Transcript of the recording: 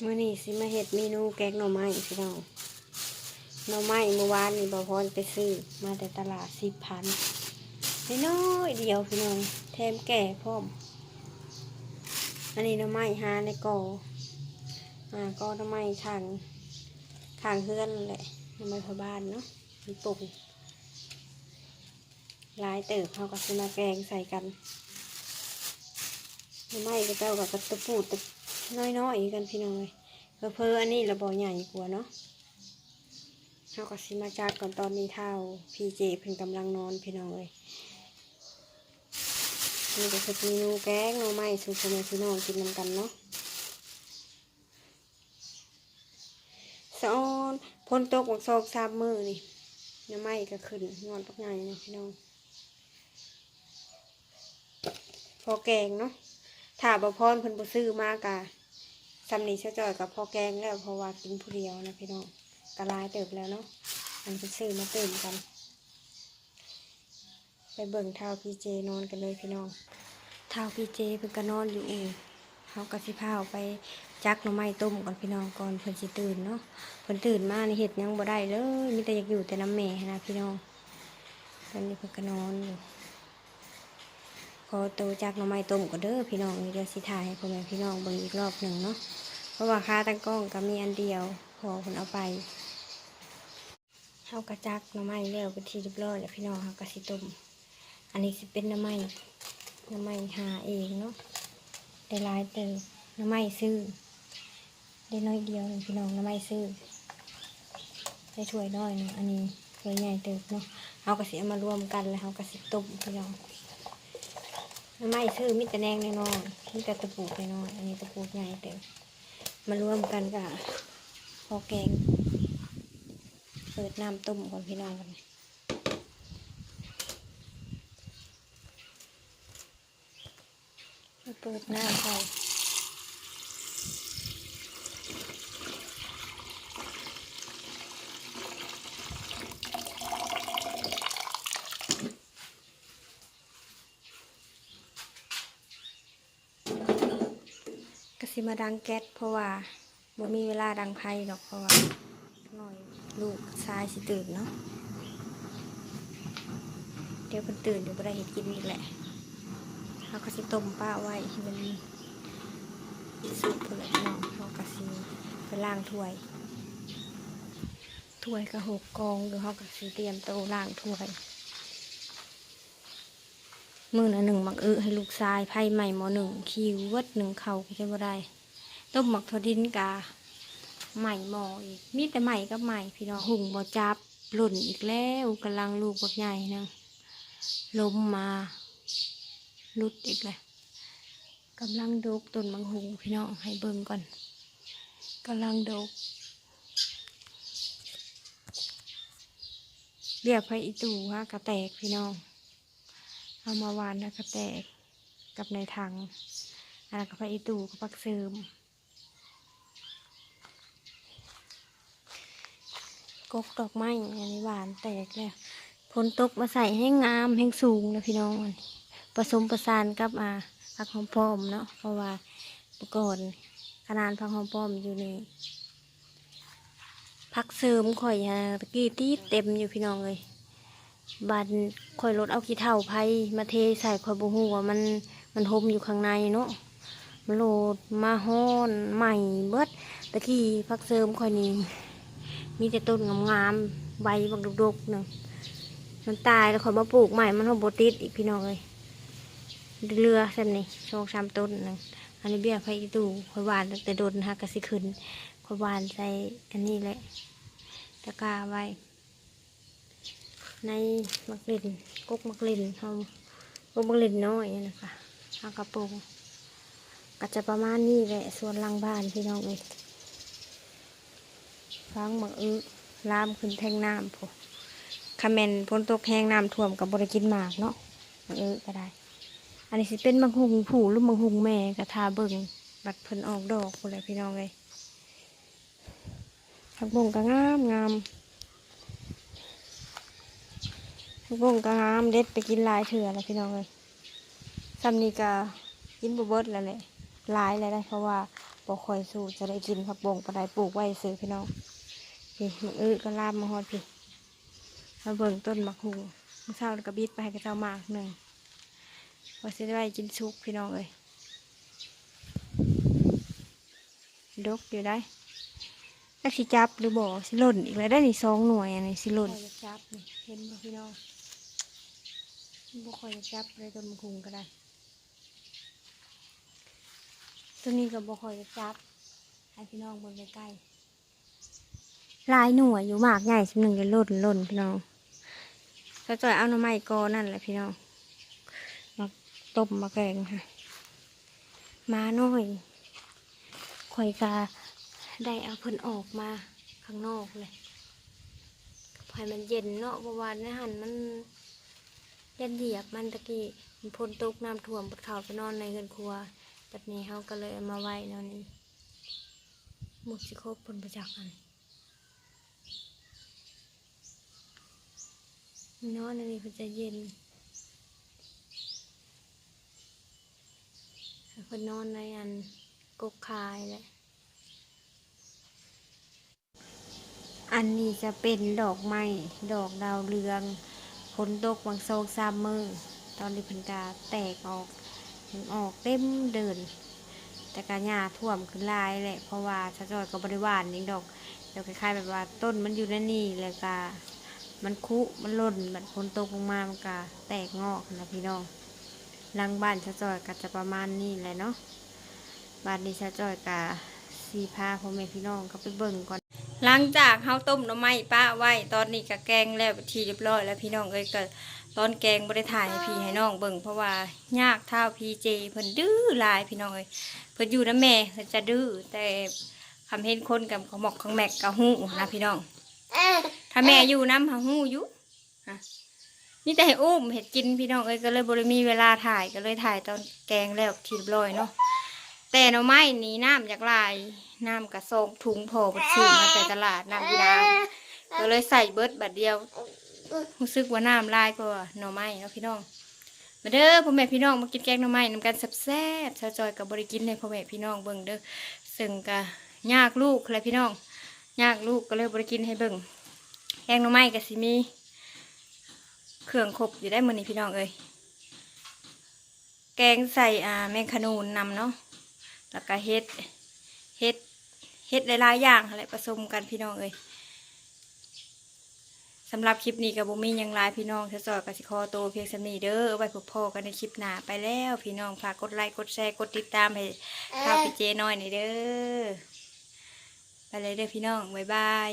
มื่อนี้สิมาเห็ดเมนูแกงหน่อไม้พี่น้องหน่อไม้เมื่อวานนี่บอพรไปซื้อ มาแต่ตลาดสิบพันน้อยเดียวพี่น้องแถมแก่พร้อม อันนี้หน่อไม้หาในกออ่าก็หน่อไม้ทางทางเฮือนแหละหน่อไม้พอบ้านเนาะมีปลูกลายเติบเขาก็ซื้อมาแกงใส่กันหน่อไม้ก็เจ้ากับกระตะปูตะ น้อยๆกันพี่น้องเลยเพอๆอันนี้ระบอใหญ่กว่าเนาะเราก็สิมาจากก่อนตอนนี้เท่าพีเจเพิ่งกำลังนอนพี่น้องเลยนี่ก็คือเมนูแกงหน่อไม้สูตรแม่พี่น้องกินนำกันเนาะสะออนพ้นตกบักซอกสามมือนี่หน่อไม้ก็ขึ้นนอนปักใหญ่นะพี่น้องพอแกงเนาะ ถ้าบพรเพิ่นบ่ซื้อมากะซำนีเชาจ่อยกับพอแกงแล้วเพราะว่ากินผู้เดียวนะพี่น้องกะลายเติบแล้วเนาะอันเพิ่นซื้อมาเติมกัน ไปเบิ่งเท้าพีเจนอนกันเลยพี่น้องเท้าพีเจเพิ่นก็นอนอยู่เองเฮาก็สิพาเอาไปจักหน่อไม้ต้มก่อนพี่น้องก่อนเพิ่นสิตื่นเนาะเพิ่นตื่นมาในเฮ็ดยังบ่ได้เลยมีแต่อยากอยู่แต่น้ำแม่นะพี่น้องตอนนี้เพิ่นก็นอนอยู่ อตัวจากหน่อไม้ต้มก็เด้อพี่น้องเดี๋ยวสิถ่ายให้พ่อแม่พี่น้องเบิ่งอีกรอบหนึ่งเนาะเพราะว่าค่าตั้งกล้องก็มีอันเดียวพอคนเอาไปเฮากระจักหน่อไม้แล้วเป็นที่เรียบร้อยแล้วพี่น้องเฮากระสิต้มอันนี้สิเป็นหน่อไม้หน่อไม้หาเองเนาะได้ลายเติมหน่อไม้ซื้อได้น้อยเดียวพี่น้องหน่อไม้ซื้อได้ถ้วยน้อยหนึงอันนี้ถ้วยใหญ่เติบเนาะเฮากระสิเอามารวมกันแล้วเฮากระสิต้มพี่น้อง ไม่ซื้อมิตรแนงแน่นอนมีแต่ตะปูน้อนอันนี้ตะปูใหญ่เต็มมารวมกันกับพอแกง เปิดน้ำต้มก่อนพี่น้องกันเปิดน้ำใส่ มาดังแก๊สเพราะว่าบ่มีเวลาดังไพ่หรอกเพราะว่าหน่อยลูกชายสิตื่นเนาะเดี๋ยวมันตื่นเดี๋ยวก็ได้เห็ดกินอีกแหละเราก็สิต้มป้าไว้ให้มันสุกพุ่นแหละพี่น้องเราก็สิไปล้างถ้วยถ้วยก็หกกองหรือเขาก็สิเตรียมโต๊ะล้างถ้วย มือละหนึ่งหมักอึให้ลูกชายไผ่ใหม่หมอหนึ่งคิวเวดหนึ่งเขาก็จะบ่ได้ต้มหมักทอดินกาใหม่หมออีกมีแต่ใหม่กับใหม่พี่น้องหุงบ่จับหล่นอีกแล้วกำลังลูกบักใหญ่นะล้มมาลุดอีกเลยกำลังดกต้นมังหุงพี่น้องให้เบิ่งก่อนกำลังดกเรียกไปอีตู่ว่ากระแตกพี่น้อง เอามาวานแล้วก็แตกกับในถังอันนั้นก็ไปอีตู่ก็ปักเสริมกกดอกไม้อันนี้หวานแตกแล้วผลตกมาใส่ให้งามให้สูงนะพี่น้องมันผสมประสานกับอ่าผักหอมปอมเนาะเพราะว่าเมื่อก่อนขนาดผักหอมปอมอยู่นี่ผักเสริมข่อยฮะตะกี้ตีเต็มอยู่พี่น้องเลย บันข่อยรถเอาขี้เท่าไผ่มาเทใส่ข่อยบูฮูว่ามันมันหมอยู่ข้างในเนาะมันโหลดมาห้อนใหม่เบิดตะกี้พักเสริมข่อยนี่มีแต่ต้นงามๆใบบักดกๆหนึ่งมันตายแล้วข่อยมาปลูกใหม่มันหอมโบติดอีกพี่น้องเลยเรือเส้นนี่โชคชามต้นหนึ่งอันนี้เบี้ยไผ่ตู้ข่อยหวานแต่โดนหักกระสิขึ้นข่อยหวานใส่อันนี้แหละตะกร้าไว้ ในมักลินกุ๊กมักลินเขากุ๊กมักลินน้อยนะคะเอากระโปรงก็จะประมาณนี้แหละส่วนหลังบ้านพี่น้องเอ้ยฟังมักอึลามขึ้นแทงน้ำพวกคาเมนพ้นตกแห้งน้ำท่วมกับบริกินหมากเนาะมักอึก็ได้ อันนี้สิเป็นมังหุงผูหรือมังหุงแม่กระทาเบิ่งบัดเพิ่นออกดอกพวกอะไรพี่น้องเลยผักบงก็งามงาม ลูกบงก็งามเด็ดไปกินลายเถื่อแล้วพี่น้องเลยซ้ำนี้ก็กินบเบิดแล้วแหละลายแล้วได้เพราะว่าบ่ค่อยสู้จะได้กินผักบงปลาได้ปลูกไว้ซื้อพี่น้องพี่มึงอื้อก็ลามมาฮอดพี่มาเบิ่งต้นมะฮุงมือเช้านี่ก็บิดไปให้กระเจ้ามากหนึ่งว่าสิได้ไว้กินซุกพี่น้องเอ้ยดกอยู่ได้ถ้าสิจับหรือบ่สิหล่นอีกแล้วได้นี่สองหน่วยอันนี้สิหล่นจับนี่เห็นบ่พี่น้อง บ่ค่อยจะจับเลยต้นมะฮุงก็ได้ ตัวนี้ก็บ่ค่อยจะจับให้พี่น้องบิ่งใกล้ลายหน่วยอยู่มากใหญ่สิหนึ่งจะล่นล่นพี่น้องก็จ่อยเอาหน่อไม้กอนั่นแหละพี่น้องมาต้มมาแกงค่ะ มาหน่อยข่อยกาได้เอาเพิ่นออกมาข้างนอกเลยพอยมันเย็นเนาะเพระว่าในหันมัน ย็นเหยียบมันตะกี้มันพ้นตกน้ำท่วมปดเข่าไปนอนในเงินครัวแบบนี้เขาก็เลยเอามาไว้นวนี้มดสิครบผลประจักษ์กันนอนอันนี้เพิ่นจะเย็นเพิ่นนอนในอันกกคายแหละอันนี้จะเป็นดอกไม้ ดอกดาวเรือง ฝนตกบางโซกซามมือ ตอนนี้เพิ่นกาแตกออกออกเต็มเดิน แต่การหญ้าท่วมขึ้นลายแหละเพราะว่าชะจอยกับบริวารนี่ดอกเดี๋ยวคล้ายๆแบบว่าต้นมันอยู่ในนี่แล้วก็มันคุมันหล่นมันฝนตกลงมามันก็แตกงอกนะพี่น้องหลังบ้านชะจอยก็จะประมาณนี้แหละเนาะบ้านนี้ชะจอยกะสีพาพ่อแม่พี่น้องเขาไปเบิ่งก่อน หลังจากเฮาต้มหน่อไม้ป้าไว้ ตอนนี้ก็แกงแล้วทีเรียบร้อยแล้วพี่น้องเอ้ยก็ตอนแกงบ่ได้ถ่ายให้พี่ให้น้องเบิ่งเพราะว่ายากเท่าพีเจเพิ่นดื้อหลายพี่น้องเอ้ยเพิ่นอยู่นะแม่เพิ่นจะดื้อแต่คำเห็นคนกับขมอกของแม็กกับหูนะพี่น้อง ถ้าแม่อยู่น้ำหาหูอยู่ฮะนี่แต่ให้อุ้มเห็ดกินพี่น้องเอ้ยก็เลยบริมีเวลาถ่ายก็เลยถ่ายตอนแกงแล้วทีเรียบร้อยเนาะแต่หน่อไม้นี้น้ำจากลาย น้ำกระซองถุงพอบัดซื้อมาแต่ตลาดน้ำที่น้ำก็เลยใส่เบิดบัดเดียวรู้สึกว่าน้ำลายกว่าหน่อไม้เนาะพี่น้อง มาเด้อพ่อแม่พี่น้องมากินแกงหน่อไม้นำกันแซ่บๆชาวจอยกับบริกินให้พ่อแม่พี่น้องเบิ่งเด้อซึ่งก็ยากลูกอะไรพี่น้องยากลูกก็เลยบริกินให้เบิ่งแกงหน่อไม้ก็สิมี เครื่องครบอยู่ได้มื้อนี้พี่น้องเอ้ยแกงใส่อ่าแมงขนูนนำเนาะแล้วก็เฮ็ดเฮ็ด เฮ็ดหลายๆอย่างอะไรผสมกันพี่น้องเอ้ยสำหรับคลิปนี้กับบุมีหยังหลายพี่น้องเธอจอยกับสิคอโตวเพียงสำนีเด้อเอาไว้พบพ่อกันในคลิปหน้าไปแล้วพี่น้องฝากกดไลค์กดแชร์กดติดตามให้ข้าวพี่เจน้อยหน่อยเด้อไปเลยเด้อพี่น้องบ๊ายบาย